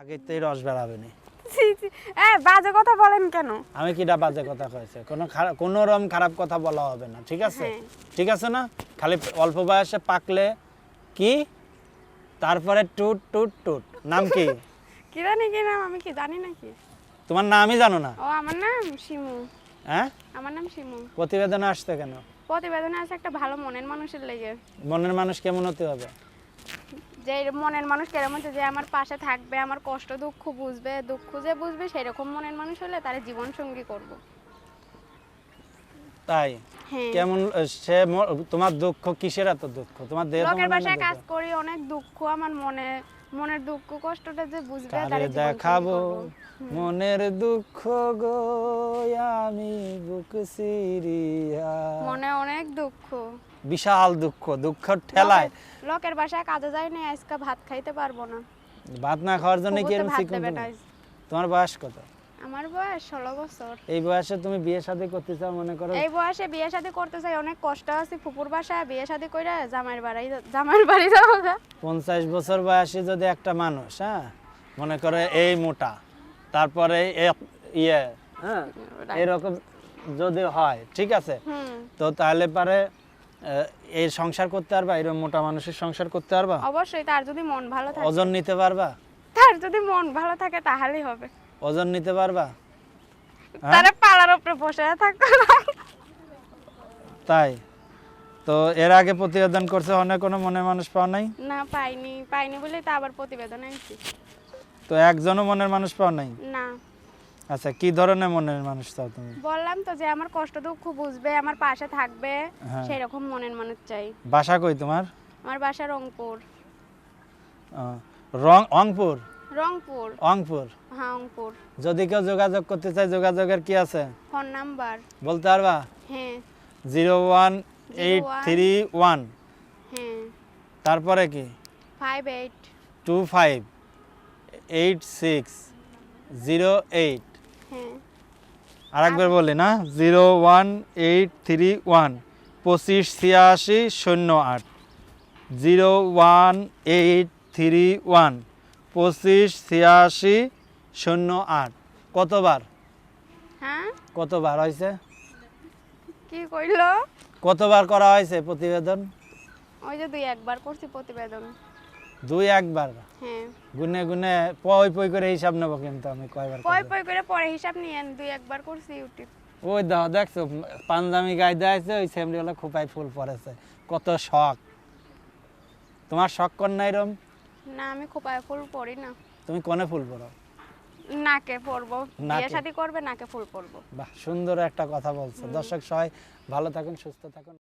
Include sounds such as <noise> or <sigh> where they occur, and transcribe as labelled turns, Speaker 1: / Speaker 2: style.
Speaker 1: আগে তো রস বেড়াবে নি।
Speaker 2: ছি, ছি। এ বাজে কথা বলেন কেন?
Speaker 1: আমি কিটা বাজে কথা কয়েছে কোনো কোনো রকম খারাপ কথা বলা হবে না ঠিক আছে?
Speaker 2: হ্যাঁ।
Speaker 1: ঠিক আছে না? খালি অল্প বয়সে পাকলে কি? তারপরে টুট টুট টুট। নাম কি? <laughs>
Speaker 2: কি জানি কি নাম? আমি কি জানি নাকি
Speaker 1: তোমার নামই জানো না?
Speaker 2: ও আমার নাম শিমু।
Speaker 1: হ্যাঁ?
Speaker 2: আমার নাম শিমু।
Speaker 1: প্রতিবেদনে আসতে কেন?
Speaker 2: প্রতিবেদনে আছে একটা ভালো মনের মানুষের লেগে।
Speaker 1: মনের মানুষ কেমন হতে হবে?
Speaker 2: যে মনের মানুষ কেরম হচ্ছে যে আমার পাশে থাকবে আমার কষ্ট দুঃখ বুঝবে দুঃখ যে বুঝবে সেরকম মনের মানুষ হলে তার জীবন সঙ্গী করব।
Speaker 1: তাই?
Speaker 2: হ্যাঁ।
Speaker 1: কেমন সে তোমার দুঃখ কিসের এত দুঃখ? তোমার দেহের
Speaker 2: লোকের বাসায় কাজ করি অনেক দুঃখ আমার মনে। মনের দুঃখ কষ্টটা যে বুঝবে তারে
Speaker 1: দেখাবো? মনের দুঃখ গো আমি বুক সিরিয়া।
Speaker 2: মনে অনেক দুঃখ।
Speaker 1: বিশাল দুঃখ দুঃখ ঠেলায়।
Speaker 2: লোকের- বাসায় কাজে যাই না আজকে ভাত খাইতে পারব না।
Speaker 1: ভাত না খাওয়ার জন্য কি এরকম তোমার বয়স কত?
Speaker 2: আমার বয়স ষোলো বছর।
Speaker 1: এই বয়সে তুমি বিয়ে শাদী করতে চাও মনে করো?
Speaker 2: এই বয়সে বিয়ে শাদী করতে চাই অনেক কষ্ট আছে ফুপুর বাসায় বিয়ে শাদী কইরা জামাইয়ের বাড়ি জামাইয়ের বাড়ি যাব গা।
Speaker 1: পঞ্চাশ বছর বয়সে যদি একটা মানুষ হ্যাঁ? মনে করে এই মোটা তারপরে ইয়ে হ্যাঁ? এরকম যদি হয় ঠিক আছে?
Speaker 2: হুম।
Speaker 1: তো তাহলে পারে এই সংসার করতে পারবা? এরকম মোটা মানুষের সংসার করতে পারবা?
Speaker 2: অবশ্যই তার যদি মন ভালো থাকে।
Speaker 1: ওজন নিতে পারবা?
Speaker 2: তার যদি মন ভালো থাকে তাহলেই হবে।
Speaker 1: ওজন নিতে পারবা? হ্যাঁ?
Speaker 2: তারা পালার উপরে বসে থাকতে।
Speaker 1: তাই? তো এর আগে প্রতিবেদন করছে অনেক কোনো মনে মানুষ পাওয়া নাই?
Speaker 2: না পাইনি। পাইনি বলেই তো আবার প্রতিবেদন আনছি
Speaker 1: তো একজনও মনের মানুষ পাওয়া নাই?
Speaker 2: না।
Speaker 1: আচ্ছা কি ধরনের মনের মানুষ চাও তুমি?
Speaker 2: বললাম তো যে আমার কষ্ট দুঃখ বুঝবে আমার পাশে থাকবে
Speaker 1: হ্যাঁ।
Speaker 2: সেই রকম মনের মানুষ চাই।
Speaker 1: বাসা কই তোমার?
Speaker 2: আমার বাসা রংপুর।
Speaker 1: রং অংপুর
Speaker 2: রংপুর।
Speaker 1: অংপুর
Speaker 2: হ্যাঁ রংপুর।
Speaker 1: যদি কেউ যোগাযোগ করতে চায় যোগাযোগের কি আছে?
Speaker 2: Phone number.
Speaker 1: বলতে পারবা?
Speaker 2: হ্যাঁ।
Speaker 1: Zero one eight three one.
Speaker 2: হ্যাঁ।
Speaker 1: তারপরে কি?
Speaker 2: Five eight.
Speaker 1: Two five eight six zero eight.
Speaker 2: হ্যাঁ।
Speaker 1: আরেকবার বলি না zero one eight three one পঁচিশ ছিয়াশি শূন্য আট। Zero one eight three one. পঁচিশ ছিয়াশি শূন্য আট। কতবার?
Speaker 2: হ্যাঁ?
Speaker 1: কতবার হয়েছে?
Speaker 2: কি কইলো?
Speaker 1: কতবার করা হয়েছে প্রতিবেদন?
Speaker 2: ওই যে দুই একবার করছি প্রতিবেদন।
Speaker 1: দুই একবার?
Speaker 2: হ্যাঁ।
Speaker 1: গুনে গুনে পই পই করে হিসাব নেব কিন্তু আমি কয়বার
Speaker 2: পয়। পয় করে পরে হিসাব নিয়েন দুই একবার করছি ইউটিউব।
Speaker 1: ওই দাও দেখছ পাঞ্জাবি গায়ে দেওয়া ওই সেমরিওয়ালা খোপায় ফুল পড়েছে। কত শখ। তোমার শখ কর নাই রম?
Speaker 2: না আমি খোপায় ফুল পরি না।
Speaker 1: তুমি কোনে ফুল পড়ো
Speaker 2: নাকে পরবো? বিয়ে শাদী করবে নাকে ফুল পরবো।
Speaker 1: বাহ সুন্দর একটা কথা বলছো। দর্শক সবাই ভালো থাকুন সুস্থ থাকুন।